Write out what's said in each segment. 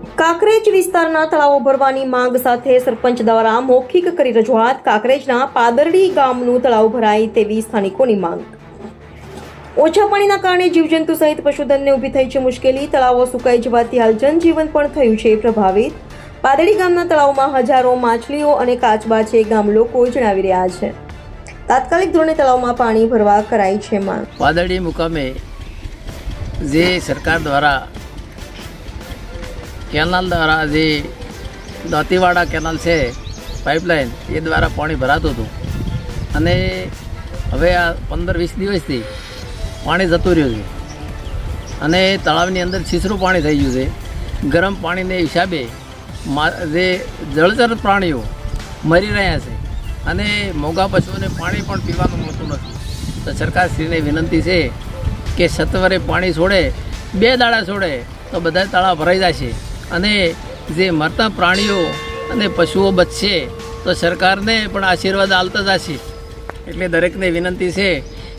કાંકરેજ વિસ્તારના તળાવો ભરવાની માંગ સાથે સરપંચ દ્વારા મૌખિક કરી રજૂઆત કાંકરેજના પાદરડી ગામનું તળાવ ભરાય તેવી સ્થાનિકોની માંગ. ઓછા પાણીના કારણે જીવજંતુ સહિત પશુધનને ઊભી થઈ છે મુશ્કેલી. તળાવો સુકાઈ જવાથી હાલ જનજીવન પણ થયું છે પ્રભાવિત. પાદરડી ગામના તળાવમાં હજારો માછલીઓ અને કાચબા છે ગામ લોકો જણાવી રહ્યા છે. તાત્કાલિક ધોરણે તળાવમાં પાણી ભરવા કરાઈ છે માંગ. પાદરડી મુકામે જે સરકાર દ્વારા કેનાલ દ્વારા જે દાંતીવાડા કેનાલ છે પાઇપલાઇન એ દ્વારા પાણી ભરાતું હતું. અને હવે આ પંદર વીસ દિવસથી પાણી જતું રહ્યું છે. અને તળાવની અંદર છીસરું પાણી થઈ ગયું છે. ગરમ પાણીને હિસાબે જે જળચર પ્રાણીઓ મરી રહ્યા છે. અને મોગા પશુઓને પાણી પણ પીવાનું મળતું નથી. તો સરકારશ્રીને વિનંતી છે કે સત્વરે પાણી છોડે, બે દાડા છોડે, તો બધા તળાવ ભરાઈ જશે. અને જે મરતા પ્રાણીઓ અને પશુઓ બચશે તો સરકારને પણ આશીર્વાદ આલતા જશે. એટલે દરેકને વિનંતી છે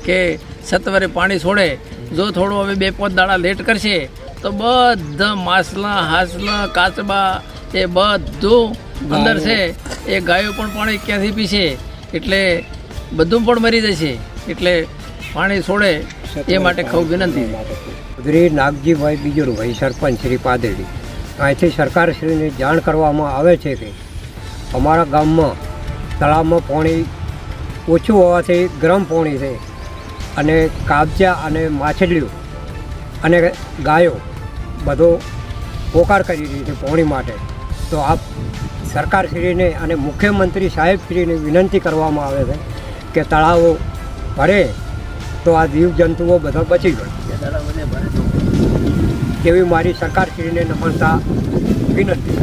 કે સત્વરે પાણી છોડે. જો થોડું હવે બે પાંચ દાડા લેટ કરશે તો બધા માસલા હાસલા કાચબા એ બધું અંદર છે. એ ગાયો પણ પાણી ક્યાંથી પીશે? એટલે બધું પણ મરી જશે. એટલે પાણી છોડે એ માટે ખૂબ વિનંતી. ચૌધરી નાગજીભાઈ બીજુરભાઈ સરપંચ શ્રી પાદેડી. અહીંથી સરકારશ્રીને જાણ કરવામાં આવે છે કે અમારા ગામમાં તળાવમાં પાણી ઓછું હોવાથી ગરમ પાણી છે અને કાબજા અને માછલીઓ અને ગાયો બધો પોકાર કરી રહી છે પાણી માટે. તો આપ સરકારશ્રીને અને મુખ્યમંત્રી સાહેબશ્રીને વિનંતી કરવામાં આવે છે કે તળાવો ભરે તો આ જીવજંતુઓ બધા બચી ગયો એવી મારી સરકારશ્રીને નમ્રતા વિનંતી.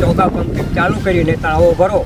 ચોગા પંપ ચાલુ કરીને તળાવો ભરો.